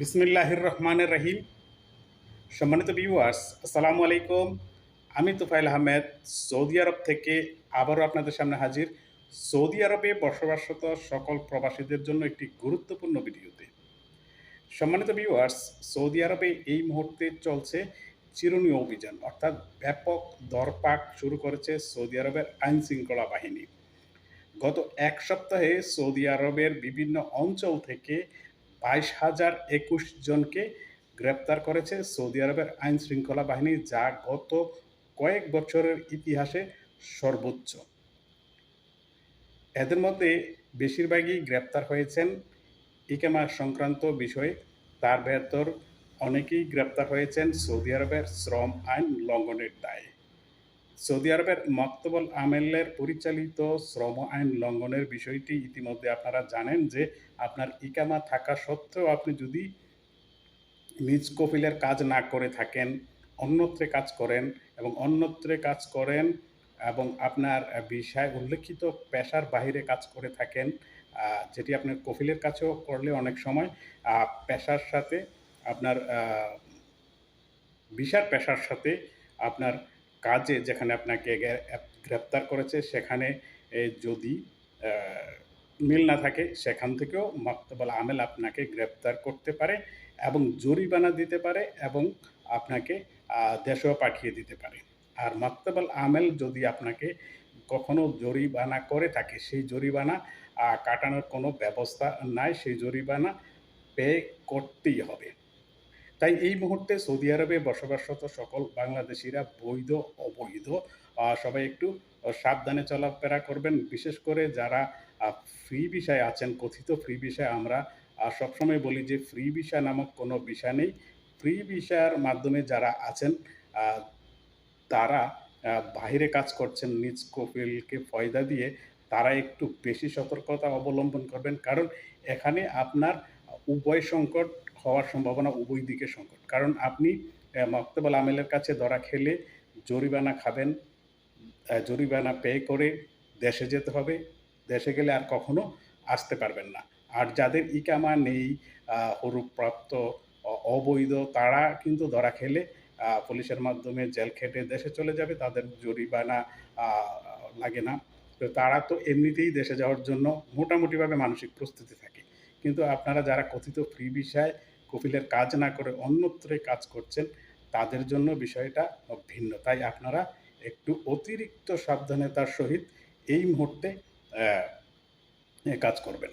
বিসমিল্লাহির রহমানের রহিম সম্মানিত ভিউয়ার্স আসসালামু আলাইকুম। আমি তুফাইল আহমেদ, সৌদি আরব থেকে আবারও আপনাদের সামনে হাজির। সৌদি আরবে বসবাসরত সকল প্রবাসীদের জন্য একটি গুরুত্বপূর্ণ ভিডিওতে। সম্মানিত ভিউয়ার্স সৌদি আরবে এই মুহূর্তে চলছে চিরুনি অভিযান, অর্থাৎ ব্যাপক দরপাক শুরু করেছে সৌদি আরবের আইন শৃঙ্খলা বাহিনী। গত এক সপ্তাহে সৌদি আরবের বিভিন্ন অঞ্চল থেকে বাইশ হাজার একুশ জনকে গ্রেপ্তার করেছে সৌদি আরবের আইন শৃঙ্খলা বাহিনী, যা গত কয়েক বছরের ইতিহাসে সর্বোচ্চ। এদের মধ্যে বেশিরভাগই গ্রেপ্তার হয়েছেন ইকেমা সংক্রান্ত বিষয়ে। তার ভেতর অনেকেই গ্রেপ্তার হয়েছেন সৌদি আরবের শ্রম আইন লঙ্ঘনের দায়ে। সৌদি আরবের মক্তবল আমেলের পরিচালিত শ্রম আইন লঙ্ঘনের বিষয়টি ইতিমধ্যে আপনারা জানেন যে আপনার ইকামা থাকা সত্ত্বেও আপনি যদি নিজ কফিলের কাজ না করে থাকেন, অন্যত্রে কাজ করেন এবং অন্যত্রে কাজ করেন এবং আপনার বিষয় উল্লেখিত পেশার বাহিরে কাজ করে থাকেন যেটি আপনার কফিলের কাছেও করলে অনেক সময় পেশার সাথে আপনার বিশার পেশার সাথে আপনার কাজে যেখানে আপনাকে গ্রেপ্তার করেছে, সেখানে যদি মিল না থাকে, সেখান থেকেও মাক্তবল আমেল আপনাকে গ্রেপ্তার করতে পারে এবং জরিমানা দিতে পারে এবং আপনাকে দেশেও পাঠিয়ে দিতে পারে। আর মাক্তবল আমেল যদি আপনাকে কখনো জরিমানা করে থাকে, সেই জরিমানা কাটানোর কোনো ব্যবস্থা নাই, সেই জরিমানা পে করতেই হবে। তাই এই মুহূর্তে সৌদি আরবে বসবাসরত সকল বাংলাদেশিরা বৈধ, অবৈধ সবাই একটু সাবধানে চলাফেরা করবেন। বিশেষ করে যারা ফ্রি বিষয় আছেন, কথিত ফ্রি বিষয় আমরা সবসময় বলি যে ফ্রি ভিসা নামক কোনো বিষয় নেই। ফ্রি ভিসার মাধ্যমে যারা আছেন তারা বাইরে কাজ করছেন, নিজ কপিলকে ফয়দা দিয়ে তারা একটু বেশি সতর্কতা অবলম্বন করবেন। কারণ এখানে আপনার উভয় সংকট হওয়ার সম্ভাবনা উভয় দিকে সংকট। কারণ আপনি মক্তবল আমেলের কাছে ধরা খেলে জরিমানা খাবেন জরিমানা পে করে দেশে যেতে হবে, দেশে গেলে আর কখনো আসতে পারবেন না। আর যাদের ইকামা নেই হরুপ্রাপ্ত অবৈধ, তারা কিন্তু ধরা খেলে পুলিশের মাধ্যমে জেল খেটে দেশে চলে যাবে, তাদের জরিমানা লাগে না। তো তারা তো এমনিতেই দেশে যাওয়ার জন্য মোটামুটিভাবে মানসিক প্রস্তুতি থাকে। কিন্তু আপনারা যারা কথিত ফ্রি বিষয় কপিলের কাজ না করে অন্যত্রে কাজ করছেন, তাদের জন্য বিষয়টা ভিন্ন। তাই আপনারা একটু অতিরিক্ত সাবধানতার সহিত এই মুহূর্তে কাজ করবেন।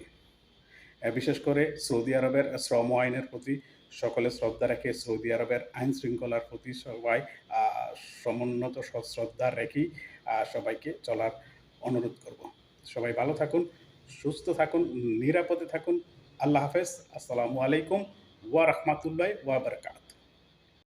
বিশেষ করে সৌদি আরবের শ্রম আইনের প্রতি সকলে শ্রদ্ধা রেখে, সৌদি আরবের আইন শৃঙ্খলার প্রতি সবাই সমুন্নত শ্রদ্ধা রেখেই সবাইকে চলার অনুরোধ করব। সবাই ভালো থাকুন, সুস্থ থাকুন, নিরাপদে থাকুন। আল্লাহ হাফেজ। আসসালামু আলাইকুম। warahmatullahi wabarakatuh.